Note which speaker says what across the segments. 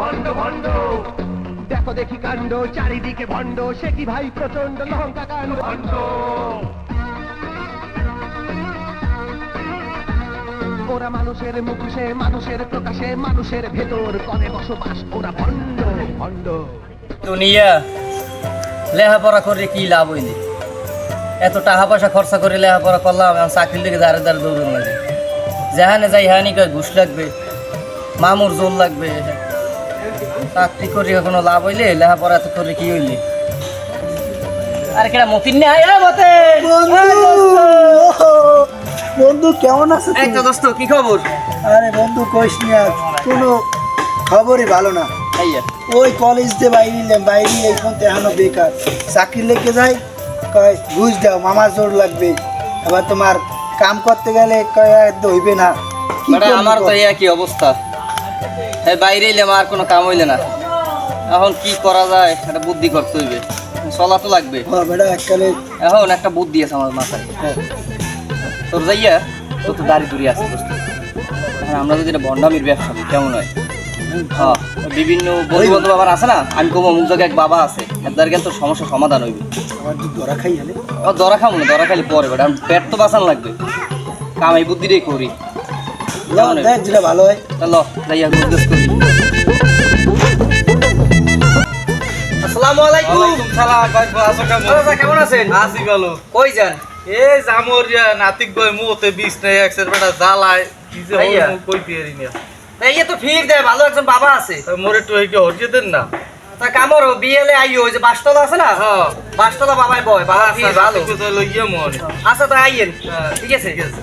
Speaker 1: ভণ্ড ভণ্ড। দেখো দেখি কাণ্ড চারিদিকে ভণ্ড। সে কি ভাই প্রচণ্ড লঙ্কা কাণ্ড? ভণ্ড। ওরা মানুষের মুখোশে মানুষের প্রকাশে মানুষের ভেতর করে বসবাস? ওরা ভণ্ড। ভণ্ড।
Speaker 2: দুনিয়া লেখাপড়া করে কি লাভ হইলি? এত টাকা পয়সা খরচা করে লেখাপড়া করলাম এখন চাকরি লেগে দাঁড়ে দাঁড়ে দৌড়ন লাগে যেখানে যাই হানি কয় ঘুষ লাগবে মামুর জোর লাগবে। চাকরি করে কোনো লাভ হইলে লেখাপড়া এত করে কি হইলে? আরে কেটা মতিন নে? আয় মতে
Speaker 3: বন্ধু! কেমন আছে
Speaker 2: এই তো দোস্ত কি খবর?
Speaker 3: আরে বন্ধু কইস না কোনো খবরই ভালো না। ওই কলেজ দিয়ে বাইরে বাইরে এখন তো এখনও বেকার। চাকরি লেগে যায় কয় ঘুষ দাও মামার জোর লাগবে। আবার তোমার কাম করতে গেলে কয় হইবে না।
Speaker 2: আমার তো একই অবস্থা। বাইরে এলে আমার কোনো কাম হইলে না। এখন কি করা যায় একটা বুদ্ধি করতে হইবে। চলা তো লাগবে। এখন একটা বুদ্ধি আছে আমার মাথায়। তোর যাইয়া তোর তো দাড়ি দুড়ি আছে এখন আমরা যদি এটা বন্ডামির ব্যবসা করি কেমন হয়? হ্যাঁ বিভিন্ন বন্ধু বান্ধব বাবার আছে না? আমি কমো মুখ জায়গায় এক বাবা আছে। এর গেলে তোর সমস্যার সমাধান হইবে।
Speaker 3: ধরা খাই
Speaker 2: ও দরা খাব না দরা খালি পরে বেটা। পেট তো বাঁচান লাগবে। কামাই বুদ্ধিটাই করি?
Speaker 3: দেখ যেটা ভালো হয়।
Speaker 2: চলো যাইয়া গুজগাছ করি। আসসালামু আলাইকুম।
Speaker 4: সালাম ভাই কেমন?
Speaker 2: আছেন?
Speaker 4: আছি ভালো।
Speaker 2: কই যান?
Speaker 4: এই জামরিয়া নাতিক বই মুতে বিষ নাই একসের বেটা জ্বালায়। কি যে
Speaker 2: ভাইয়া।
Speaker 4: কই পেরি না।
Speaker 2: এই তো ফির দেয় ভালো একজন বাবা আছে।
Speaker 4: মোরে একটু দেন না।
Speaker 2: তা কামড় বিয়েলে আইও ওই যে বাসতলা আছে না?
Speaker 4: হ্যাঁ।
Speaker 2: বাসতলা বাবাই বয় বাবা ফির ভালো।
Speaker 4: নাতিক তো লইয়া মনে।
Speaker 2: আচ্ছা তো আইয়েন।
Speaker 4: হ্যাঁ,
Speaker 2: ঠিক আছে।
Speaker 4: ঠিক আছে।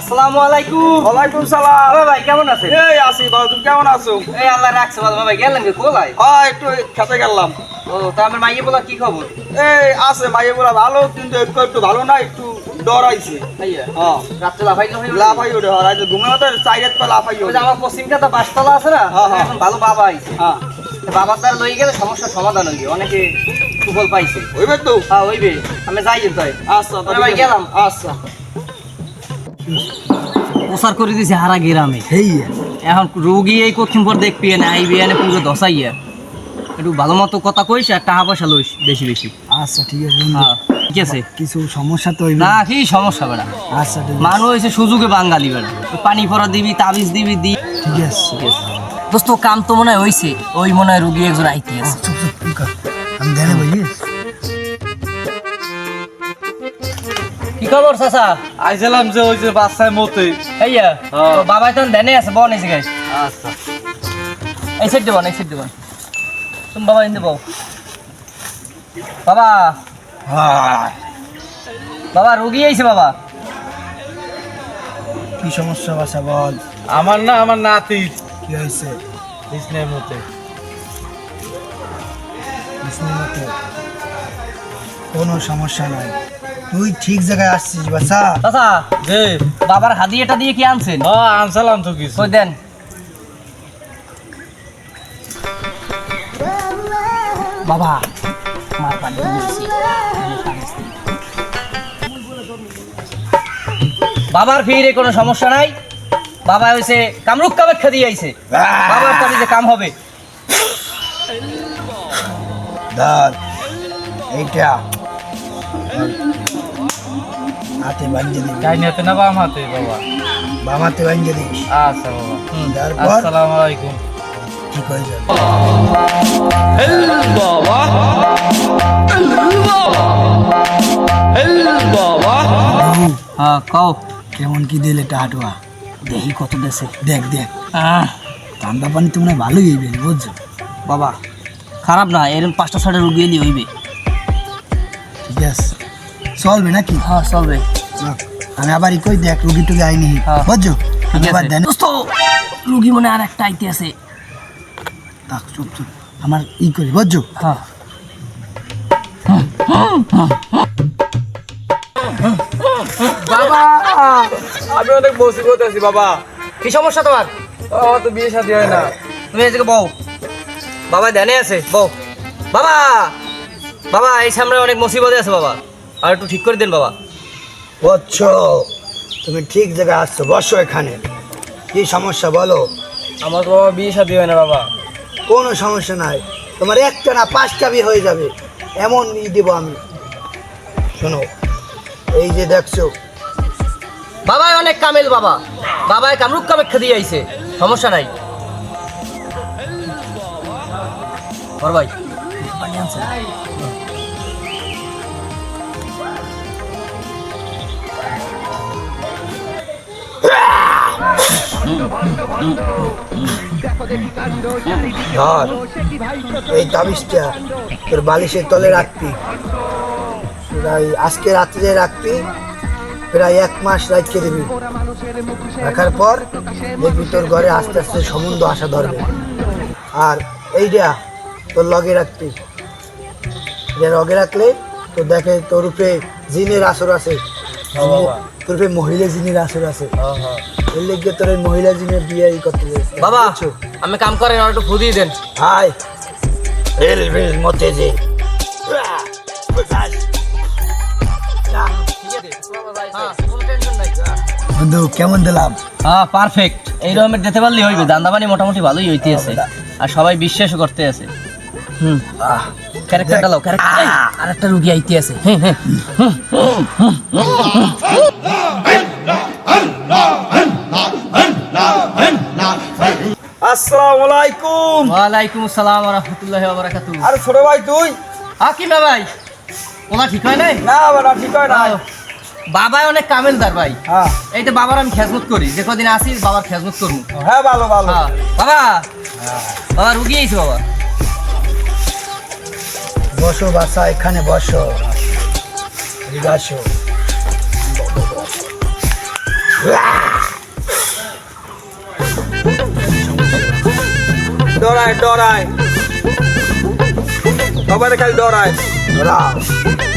Speaker 2: আসসালামু আলাইকুম।
Speaker 4: ওয়ালাইকুম সালাম।
Speaker 2: বাবা ভাই কেমন আছেন?
Speaker 4: এই আছি বাবা তুমি কেমন আছো?
Speaker 2: এই আল্লাহ রাখছে ভালো বাবা গেলেন কি? কোলায়
Speaker 4: হ্যাঁ একটু খেতে গেলাম।
Speaker 2: ও তা আমার মাইয়ে বলা কি খবর?
Speaker 4: এই আছে মাইয়ে বলা ভালো কিন্তু একটু একটু ভালো না একটু ডরাইছে হ্যাঁ।
Speaker 2: রাত্রে লাফাই লাফাই
Speaker 4: ওঠে হয় রাতে ঘুমে মতো চাইরেত পা লাফাই ওঠে
Speaker 2: আমার পশ্চিম কাতা বাসতলা আছে না
Speaker 4: হ্যাঁ, হ্যাঁ।
Speaker 2: এখন ভালো বাবা আইছে।
Speaker 4: হ্যাঁ।
Speaker 2: বাবার দ্বারা লই গেলে সমস্যার সমাধান হইবে অনেকে সুফল পাইছে।
Speaker 4: ওইবার তো?
Speaker 2: হ্যাঁ হইবে। আমি যাই যেতে
Speaker 4: আচ্ছা
Speaker 2: ভাই গেলাম।
Speaker 4: আচ্ছা।
Speaker 2: প্রচার করে দিছে হারা গ্রামে। এখন রোগী এই কঠিন পর দেখবি না আইবি এনে পুরো দশাইয়া একটু ভালো মতো কথা কইস আর টাকা পয়সা লইস বেশি বেশি।
Speaker 3: আচ্ছা ঠিক আছে
Speaker 2: হ্যাঁ ঠিক আছে।
Speaker 3: কিছু সমস্যা তো
Speaker 2: না কি সমস্যা বেড়া?
Speaker 3: আচ্ছা
Speaker 2: মানুষ হয়েছে সুযোগে বাঙালি বেড়া। পানি পরা দিবি তাবিজ দিবি দি।
Speaker 3: ঠিক আছে।
Speaker 2: ঠিক আছে। দোস্ত কাম তো মনে হয় হইছে। ওই মনে হয় রুগী একজন আইতে আছে।
Speaker 3: আমি জানি
Speaker 2: খবর চাচা?
Speaker 4: আইছিলাম যে ওই যে বাচ্চায় মতে
Speaker 2: এইয়া। বাবাই তো দেনে আছে বন এসে গাইস
Speaker 4: আচ্ছা।
Speaker 2: এই সাইড দেবন এই সাইড দেবন তুমি বাবা ইন্দে বউ। বাবা। বাবা রুগী আইছে বাবা।
Speaker 3: কি সমস্যা বাসা বল?
Speaker 4: আমার না আমার নাতির
Speaker 3: কি হয়েছে
Speaker 4: বিষ্ণের মতে।
Speaker 3: বিষ্ণুর মতো। কোনো সমস্যা নাই। তুই ঠিক জায়গায় আসছিস বাসা
Speaker 2: চাচা
Speaker 4: যে
Speaker 2: বাবার হাদিয়াটা দিয়ে কি আনছেন?
Speaker 4: হ্যাঁ আনসালাম তো কিছু।
Speaker 2: কই দেন। বাবা মার পানি বাবার ফিরে কোনো সমস্যা নাই। বাবা হইছে কামরুক কামেক্ষা দিয়ে আইছে। বাবার যে কাম হবে।
Speaker 3: ধর এইটা হাতে বাঞ্জে দিবি
Speaker 4: ডাইন হাতে না বাম হাতে বাবা?
Speaker 3: বাম হাতে বাঞ্জে দিস
Speaker 4: আচ্ছা বাবা।
Speaker 2: হুম,
Speaker 3: তারপর?
Speaker 4: আসসালামু আলাইকুম
Speaker 3: ঠিক হয়ে যাবে
Speaker 2: হ্যাঁ কও।
Speaker 3: কেমন কি দিলে টাটুয়া?
Speaker 2: দেখি কত দেশে।
Speaker 3: দেখ দেখ।
Speaker 2: আহ,
Speaker 3: ঠান্ডা পানি তো মনে হয় ভালোই হইবে বুঝছ?
Speaker 2: বাবা খারাপ না এরকম পাঁচটা ছটা রুগী এলি হইবে।
Speaker 3: ঠিক আছে চলবে নাকি?
Speaker 2: হ্যাঁ চলবে।
Speaker 3: আমি আবার কই দেখ রুগী টুগি আইনি।
Speaker 2: হ্যাঁ।
Speaker 3: বুঝছ? আবার দেন।
Speaker 2: দোস্ত রুগী মনে আর একটা আইতে আছে।
Speaker 3: থাক চুপ চুপ। আমার ই করি বুঝছ?
Speaker 2: হ্যাঁ।
Speaker 4: বাবা আমি অনেক মুসিবত আছি বাবা।
Speaker 2: কি সমস্যা তোমার?
Speaker 4: আমার তো বিয়ে শাদী হয় না।
Speaker 2: তুমি এদিকে বউ। বাবা ধ্যানে আছে বউ। বাবা বাবা এই সামনে অনেক মুসিবতে আছে বাবা। আর একটু ঠিক করে দেন বাবা।
Speaker 3: বুঝছ তুমি ঠিক জায়গায় আসছো বসো এখানে। কি সমস্যা বলো?
Speaker 2: আমার তো বাবা বিয়ে শাদী হয় না বাবা।
Speaker 3: কোনো সমস্যা নাই। তোমার একটা না পাঁচটা বিয়ে হয়ে যাবে। এমন ই দেবো আমি। শোনো এই যে দেখছ
Speaker 2: বাবাই অনেক কামেল বাবা। বাবাই কামরুক কামেক্ষা দিয়ে আইছে। সমস্যা নাই। ভাই
Speaker 3: ধর, এই তাবিজটা তোর বালিশের তলে রাখবি। প্রায় আজকে রাত্রে রাখবি, প্রায় এক মাস রাখতে দিবি। রাখার পর দেখবি তোর ঘরে আস্তে আস্তে সম্বন্ধ আসা ধরবে। আর এইটা তোর লগে রাখবি। এটা লগে রাখলে তো দেখে তোর উপরে জিনের আসর আছে। তোর মহিলা জিনের আসর আছে। এর লেগে তোর মহিলা জিনের বিয়ে ই করতে
Speaker 2: বাবা আমি কাম করেন একটু ফুদিয়ে দেন।
Speaker 3: হাই। রেল রেল মতে যে। বন্ধু কেমন দিলাম?
Speaker 2: হ্যাঁ পারফেক্ট এই রকমের দিতে পারলে হইবে। দান্দাবানি মোটামুটি ভালোই হইতে আছে আর সবাই বিশ্বাসও করতে আছে হুম। ক্যারেক্টার আর একটা রুগী আইতে আছে। হ্যাঁ হ্যাঁ
Speaker 3: আসসালামু আলাইকুম
Speaker 2: ওয়ালাইকুম আসসালাম ওয়া রাহমাতুল্লাহি ওয়া বারাকাতুহু।
Speaker 3: আরে ছোট ভাই তুই?
Speaker 2: হাকিম ভাই ওনা ঠিক হয় নাই?
Speaker 3: না বাবা ঠিক হয় না
Speaker 2: বাবাই অনেক কামেলদার ভাই।
Speaker 3: হ্যাঁ।
Speaker 2: এই তো বাবার আমি খেজমত করি। যে কদিন আসি বাবার খেজমত করব।
Speaker 3: হ্যাঁ ভালো ভালো।
Speaker 2: হ্যাঁ। বাবা বাবা রুগী আইছে বাবা।
Speaker 3: বসো বাসা এখানে বসো। আসো।
Speaker 5: ডরায় ডরায়। সবাই খালি ডরায়।
Speaker 3: ধরাও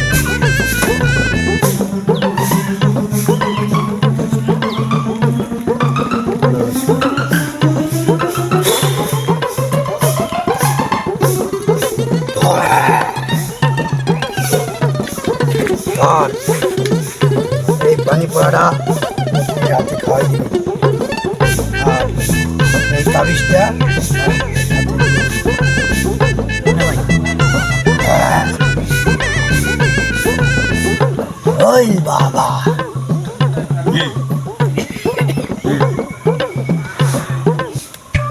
Speaker 3: বাবা।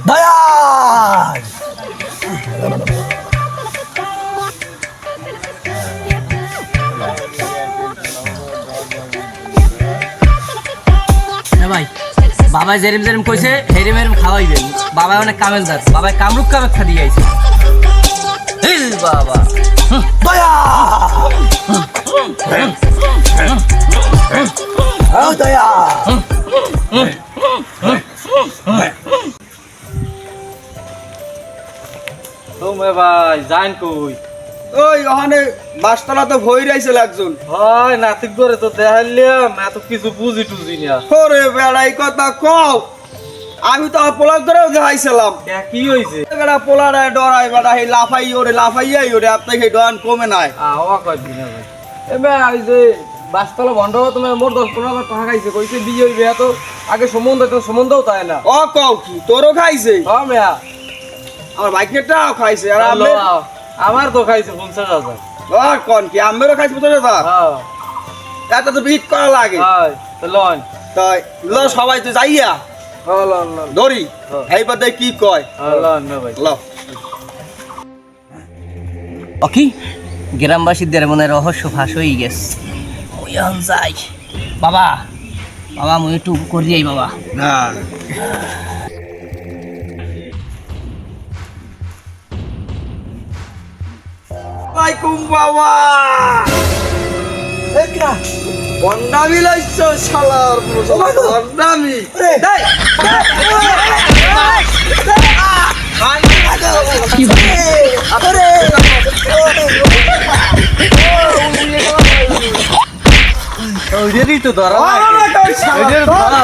Speaker 3: দয়াল!
Speaker 2: ভাই বাবা যেরম যেরম কইছে হেরেম হেরেম খাওয়াইবেন বাবা অনেক কামেলদার বাবা কামরুক কামেক্ষা দিয়ে আইছে। বাবা।
Speaker 3: দয়াল! ও দয়াল
Speaker 4: ভাই জান কই?
Speaker 5: ওই ওখানে বাসতলা তো ভই রাইছে একজন।
Speaker 4: হয় নাতিক করে তো দেখাইলাম এত কিছু বুঝি টুজি না।
Speaker 5: ওরে বেড়াই কথা কও। আমি তো পোলার ধরেও দেখাইছিলাম।
Speaker 4: কি হইছে?
Speaker 5: বেড়া পোলারে ডরাই বেড়া এই লাফাই ওরে লাফাইয়াই ওরে আপনাকে ডরান কমে নাই।
Speaker 4: আওয়া কই দিনা ভাই। এবে ওই যে বাসতলা বন্ধ তুমি মোর দশ পনেরো হাজার টাকা খাইছে। কইছে বিয়ে হইবে এত আগে সম্বন্ধ তো সম্বন্ধও তাই না।
Speaker 5: ও কও কি তোরও খাইছে?
Speaker 4: হ্যাঁ মেয়া।
Speaker 5: আমার বাইকেরটাও খাইছে আর আমি
Speaker 4: আমার তো খাইছে পঞ্চাশ হাজার।
Speaker 5: আর কোন কি আমেরও খাইছে পঞ্চাশ হাজার?
Speaker 4: হ্যাঁ।
Speaker 5: এত তো বিট করা লাগে।
Speaker 4: হয় তো লন।
Speaker 5: তাই ল সবাই তো যাইয়া।
Speaker 4: হ্যাঁ
Speaker 5: ধরি।
Speaker 4: হ্যাঁ।
Speaker 5: এই কি কয়।
Speaker 4: হ্যাঁ
Speaker 5: ল।
Speaker 2: অকি গ্রামবাসীদের মনে রহস্য ফাঁস হয়ে গেছে। এখন যাই বাবা বাবা মুই একটু করিয়াই বাবা
Speaker 5: না ওয়ালাইকুম বাবা
Speaker 3: একরা
Speaker 5: বন্ডামি লাইছ শালার বন্ডামি
Speaker 4: ওইটারই তো ধরা ওইটার ধরা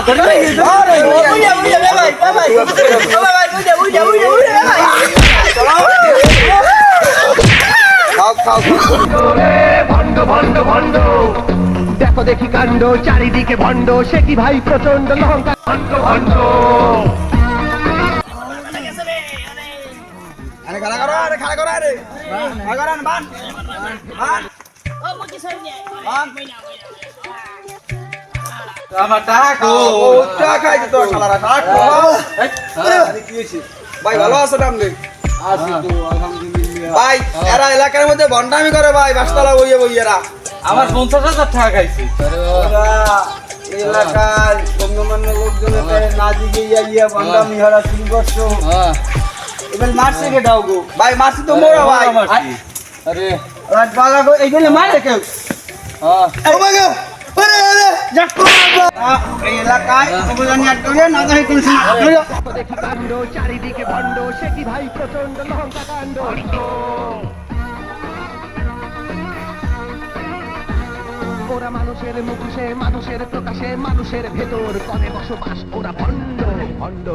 Speaker 1: দেখ দেখো দেখি কাণ্ড চারিদিকে ভণ্ড। সে কি ভাই প্রচণ্ড লঙ্কা? ভণ্ড ভণ্ড।
Speaker 5: আরে খাড়া করো আরে খাড়া করো আরে। খাড়া করো বান। বান।
Speaker 4: আমার টাকা
Speaker 5: ও টাকা খাইছে তো শালারা কাট ভাই ভালো আছো ভাই এরা এলাকার মধ্যে ভন্ডামি করে ভাই বাসতলা বইয়ে বইয়েরা
Speaker 4: আমার পঞ্চাশ হাজার টাকা খাইছে
Speaker 5: এলাকার গণ্যমান্য লোকজনের না দিকে ইয়া ইয়া ভন্ডামি হরা শুরু করছ
Speaker 2: হ্যাঁ
Speaker 5: এবার মারছে কে দাও গো ভাই মারছি তো মোরা ভাই
Speaker 2: আরে
Speaker 5: রাত বাগা গো এইখানে মারে কেউ
Speaker 2: হ্যাঁ
Speaker 5: কোন
Speaker 1: চারিদিকে সে কি ভাই ওরা মানুষের মুখোশে মানুষের প্রকাশে, মানুষের ভেতর করে বসবাস, ওরা ভণ্ড ভণ্ড।